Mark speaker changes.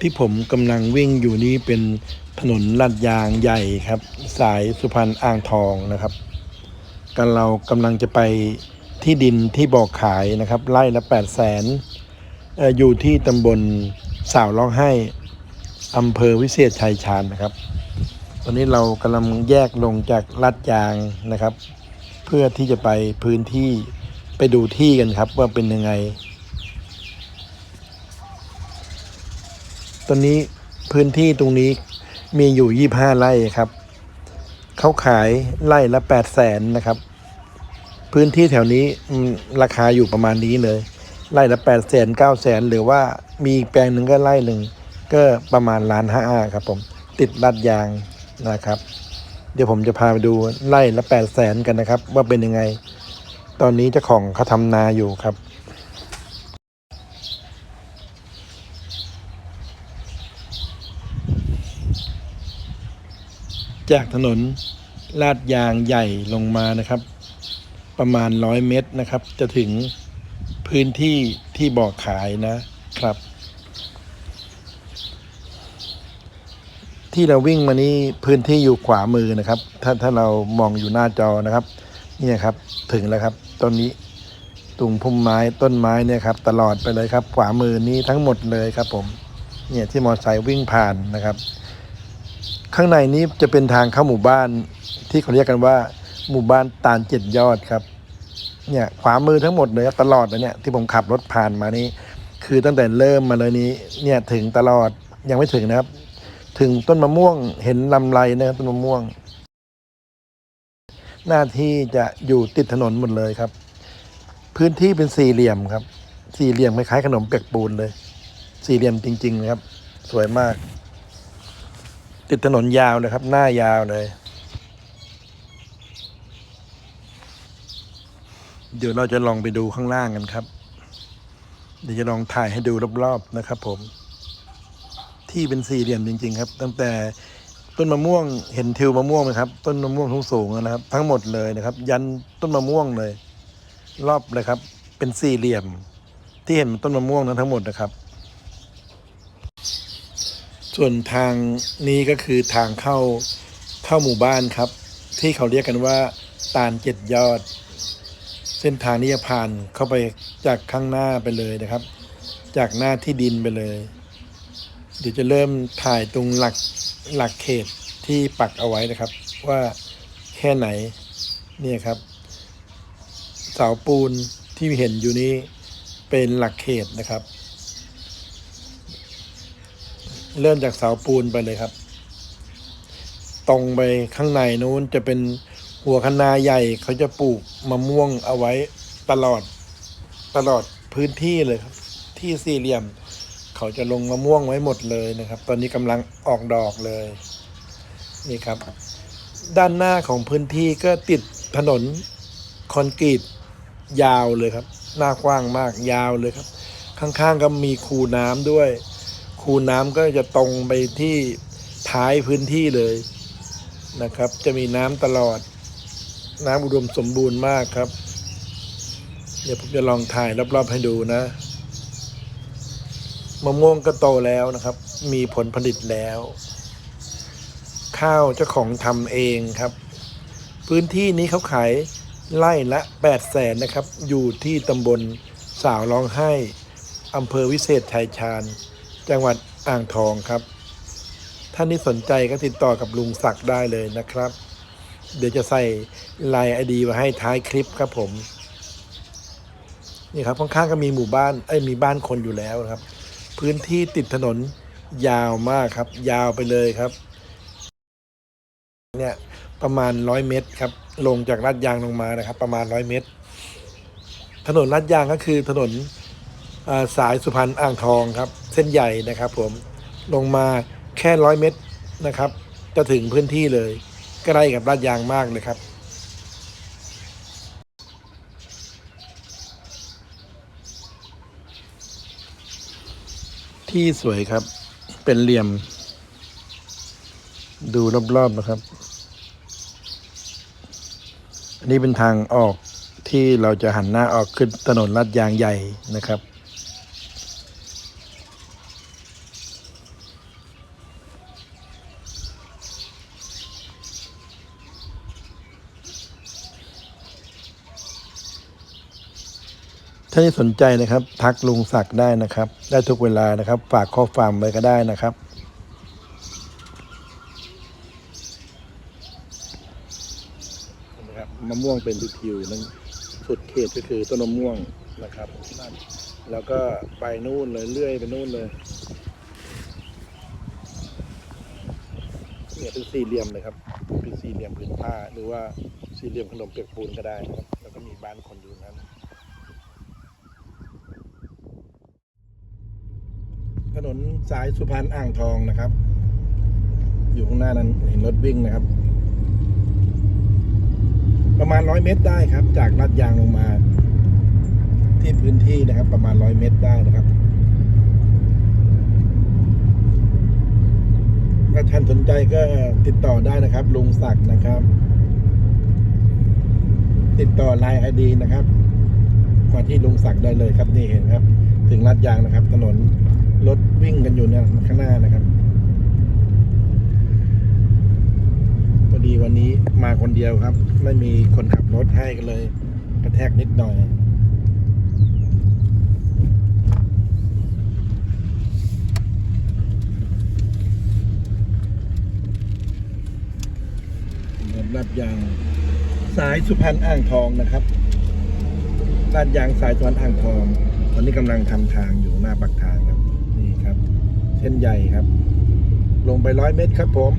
Speaker 1: ที่ผมกำลังวิ่งอยู่นี้เป็นถนนลาดยางใหญ่ครับ สายสุพรรณอ่างทองนะครับกันเรากำลังจะไปที่ดินที่บอกขายนะครับไร่ละ8 0 0แสนอยู่ที่ตำบลสาวร้องไห้อำเภอวิเศษชัยชาญนะครับ ตอนนี้เรากำลังแยกลงจากลาดยางนะครับ เพื่อที่จะไปพื้นที่ไปดูที่กันครับว่าเป็นยังไง ตอนนี้พื้นที่ตรงนี้มีอยู่25ไร่ครับเขาขายไร่ละ8 0 0แสนนะครับ พื้นที่แถวนี้ราคาอยู่ประมาณนี้เลยไร่ละ8 0 0แสน9แสนหรือว่ามีแปลงหนึ่งก็ไร่หนึ่งก็ประมาณล้านห้าครับผมติดลัดยางนะครับ เดี๋ยวผมจะพาไปดูไร่ละ8 0 0แสนกันนะครับ ว่าเป็นยังไง ตอนนี้เจ้าของเขาทำนาอยู่ครับ จากถนนลาดยางใหญ่ลงมานะครับ ประมาณร้อยเมตรนะครับ จะถึงพื้นที่ที่บอกขายนะครับ ที่เราวิ่งมานี้พื้นที่อยู่ขวามือนะครับ ถ้าถ้าเรามองอยู่หน้าจอนะครับ เนี่ยครับถึงแล้วครับต้นนี้ตุงพุ่มไม้ต้นไม้เนี่ยครับ ตลอดไปเลยครับ ขวามือนี้ทั้งหมดเลยครับผม เนี่ยที่มอเตอร์ไซค์วิ่งผ่านนะครับ ข้างในนี้จะเป็นทางเข้าหมู่บ้านที่เขาเรียกกันว่า หมู่บ้านตาลเจ็ดยอดครับเนี่ยขวามือทั้งหมดเลยตลอดเลยเนี่ยที่ผมขับรถผ่านมานี่คือตั้งแต่เริ่มมาเลยนี้เนี่ยถึงตลอดยังไม่ถึงนะครับ ถึงต้นมะม่วงเห็นลำไรนะครับต้นมะม่วง หน้าที่จะอยู่ติดถนนหมดเลยครับ พื้นที่เป็นสี่เหลี่ยมครับ สี่เหลี่ยมคล้ายๆขนมเปียกปูนเลย สี่เหลี่ยมจริงๆนะครับ สวยมาก ติดถนนยาวเลยครับ หน้ายาวเลย เดี๋ยวเราจะลองไปดูข้างล่างกันครับ เดี๋ยวจะลองถ่ายให้ดูรอบๆนะครับ ผม ที่เป็นสี่เหลี่ยมจริง ๆ ครับ ตั้งแต่ต้นมะม่วงเห็นทิวมะม่วงไหมครับ ต้นมะม่วงทุกสูงนะครับ ทั้งหมดเลยนะครับ ยันต้นมะม่วงเลย รอบเลยครับ เป็นสี่เหลี่ยม ที่เห็นต้นมะม่วงนั้นทั้งหมดนะครับ ส่วนทางนี้ก็คือทางเข้าเข้าหมู่บ้านครับ ที่เขาเรียกกันว่า ตาลเจ็ดยอด เส้นทางนี้จะผ่านเข้าไปจากข้างหน้าไปเลยนะครับ จากหน้าที่ดินไปเลย เดี๋ยวจะเริ่มถ่ายตรงหลักหลักเขตที่ปักเอาไว้นะครับ ว่าแค่ไหนเนี่ยครับ เสาปูนที่เห็นอยู่นี้เป็นหลักเขตนะครับ เริ่มจากเสาปูนไปเลยครับ ตรงไปข้างในนู้นจะเป็นหัวคนาใหญ่เขาจะปลูกมะม่วงเอาไว้ตลอดตลอดพื้นที่เลยครับ ที่สี่เหลี่ยม เขาจะลงมะม่วงไว้หมดเลยนะครับ ตอนนี้กำลังออกดอกเลย นี่ครับ ด้านหน้าของพื้นที่ก็ติดถนนคอนกรีตยาวเลยครับ หน้ากว้างมากยาวเลยครับ ข้างๆก็มีคูน้ำด้วย คูน้ำก็จะตรงไปที่ท้ายพื้นที่เลยนะครับ จะมีน้ำตลอด น้ำอุดมสมบูรณ์มากครับ เดี๋ยวผมจะลองถ่ายรอบๆให้ดูนะมะม่วงก็โตแล้วนะครับ มีผลผลิตแล้ว ข้าวเจ้าของทำเองครับ พื้นที่นี้เขาขายไร่ละ8แสนนะครับ อยู่ที่ตำบลสาวร้องไห้อำเภอวิเศษชัยชาญ จังหวัดอ่างทองครับ ท่านที่สนใจก็ติดต่อกับลุงศักดิ์ได้เลยนะครับ เดี๋ยวจะใส่ไลน์ไอดีมาให้ท้ายคลิปครับผม นี่ครับข้างๆก็มีหมู่บ้านเอ้ยมีบ้านคนอยู่แล้วครับ พื้นที่ติดถนนยาวมากครับ ยาวไปเลยครับ เนี่ยประมาณร้อยเมตรครับ ลงจากลาดยางลงมานะครับ ประมาณร้อยเมตร ถนนลาดยางก็คือถนน สายสุพรรณอ่างทองครับ เส้นใหญ่นะครับผมลงมาแค่ร้อยเมตรนะครับ จะถึงพื้นที่เลยใกล้กับลาดยางมากเลยครับที่สวยครับ เป็นเหลี่ยม ดูรอบๆนะครับ อันนี้เป็นทางออกที่เราจะหันหน้าออกขึ้นถนนลาดยางใหญ่นะครับ ท่าที่สนใจนะครับทักลุงศักดิ์ได้นะครับ ได้ทุกเวลานะครับ ฝากข้อความไว้ก็ได้นะครับ มะม่วงเป็นทิวๆนั้นสุดเขตก็คือต้นมะม่วงนะครับนั่นแล้วก็ไปนู่นเลยเรื่อยไปนู่นเลยเนี่ยเป็นสี่เหลี่ยมเลยครับ เป็นสี่เหลี่ยมผืนผ้าหรือว่าสี่เหลี่ยมขนมเปียกปูนก็ได้นะครับ แล้วก็มีบ้านคนอยู่นั้น นนสายสุพรรณอ่างทองนะครับ อยู่ข้างหน้านั้นเห็นรถวิ่งนะครับ ประมาณร้อยเมตรได้ครับ จากลาดยางลงมา ที่พื้นที่นะครับ ประมาณร้อยเมตรได้นะครับถ้าท่านสนใจก็ติดต่อได้นะครับ ลุงศักดิ์นะครับ ติดต่อไลน์ไอดีนะครับมาที่ลุงศักดิ์ได้เลยครับนี่เห็นครับ ถึงลาดยางนะครับ ถนน รถวิ่งกันอยู่เนี่ยข้างหน้านะครับพอดีวันนี้มาคนเดียวครับ ไม่มีคนขับรถให้ก็เลย กระแทกนิดหน่อยลาดยางสายสุพรรณอ่างทองนะครับลาดยางสายสุพรรณอ่างทอง ตอนนี้กำลังทำทางอยู่หน้าปากทาง เส้นใหญ่ครับ ลงไปร้อยเมตรครับผม